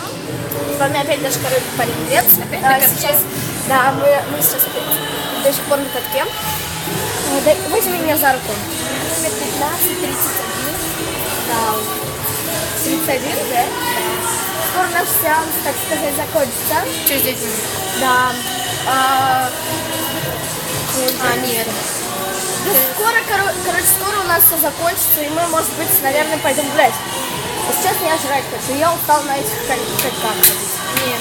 С вами опять наш король Парень Опять А, сейчас, да, мы, мы сейчас до сих пор на катке. Дай- Возьми меня за руку. Номер 15, 31. Да. 31, да? Скоро наш сеанс, так сказать, закончится. Через 9 минут. Да. А, А, нет. да скоро, коро- короче, скоро у нас все закончится, и мы, может быть, наверное, пойдем гулять. А сейчас я жрать хочу. Я устал на этих кон- коньках. Не,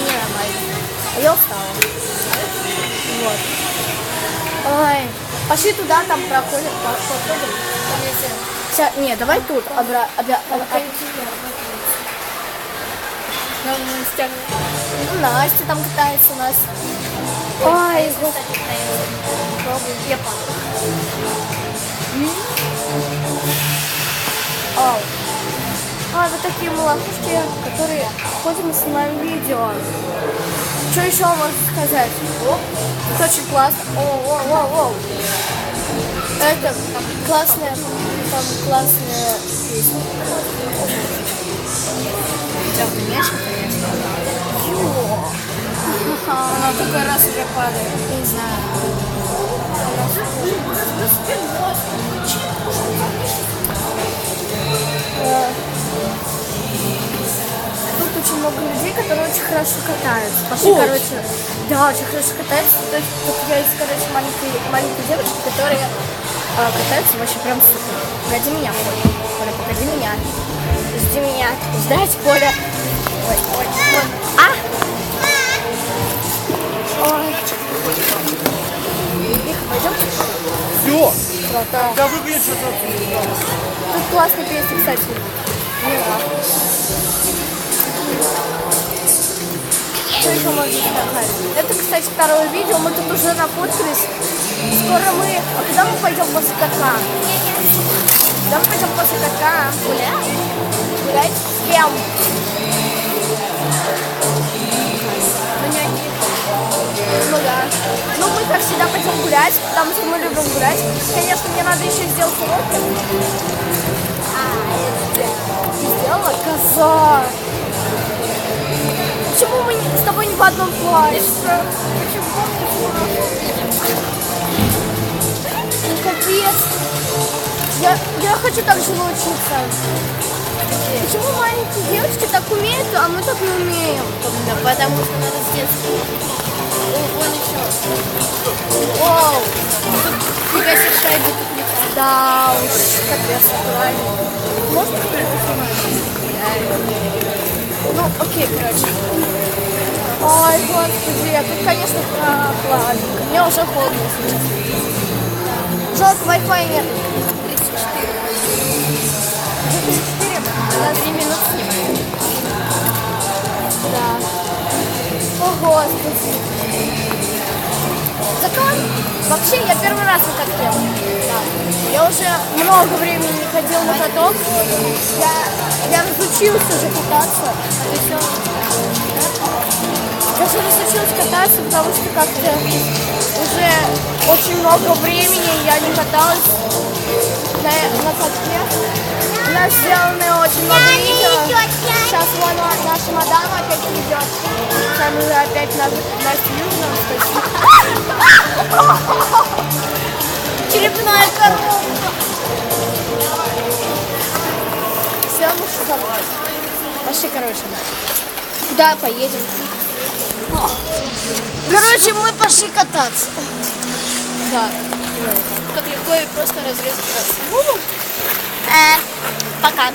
мне нормально. А я устала. Вот. Ой. Пошли туда, там проходят, по- походим. Вся, не, давай тут. Обра, обя, об- об- Нам стягнут. ну, Настя там катается, Настя. Ой, Пробуй. Я падаю. Ау. А, вот такие малахушки, которые ходим и снимаем видео. Что еще можно сказать? Это очень классно. О, о, о, о. Это классная, там классная песня. Хотя бы конечно. Она только раз уже падает. Не знаю. Э, хорошо катаются. Пошли, Очень. короче, да, очень хорошо катаются. То есть, тут я есть, короче, маленькие, маленькие девочки, которые э, катаются вообще прям супер. Погоди меня, Коля. Коля, погоди меня. Жди меня. Ждать, Коля. Ой, ой, ой. А! Ой. Их пойдем? Все, Круто. да что-то. Тут классная песня, кстати. Мила. Еще можно сказать? Это, кстати, второе видео. Мы тут уже нафоткались. Скоро мы... А когда мы пойдем после катка? Когда мы пойдем после катка? Гулять? Гулять с кем? Ну. Ну да. Ну мы, как всегда, пойдем гулять, потому что мы любим гулять. Конечно, мне надо еще сделать уроки. А, я сделала? Коза! В одном классе? Капец. Я, я хочу так же научиться. Почему маленькие девочки так умеют, а мы так не умеем? Да потому что надо с детства. О, вон еще. Вау! Фига себе шайбы тут летают. Да уж, капец, актуально. Можно Ну, окей, короче. Ой, господи, тут, конечно, прохладненько. Мне уже холодно, честно. Жалко, Wi-Fi нет. 34. 34? На 3 минуты снимаем. Да. О, господи. Закон? Вообще, я первый раз на катке. Да. Я уже много времени не ходил на каток. Я, я разучился уже кататься. А ты что? Я уже разучилась кататься, потому что как-то уже очень много времени я не каталась на, на катке. У нас сделано очень много видео. Сейчас вон наша мадам опять идет. Сейчас мы опять на, Настю Южную Черепная коробка. Все, мы Пошли, короче. Куда поедем? Короче, мы пошли кататься. Да. Как легко и просто разрезать раз. Э, пока.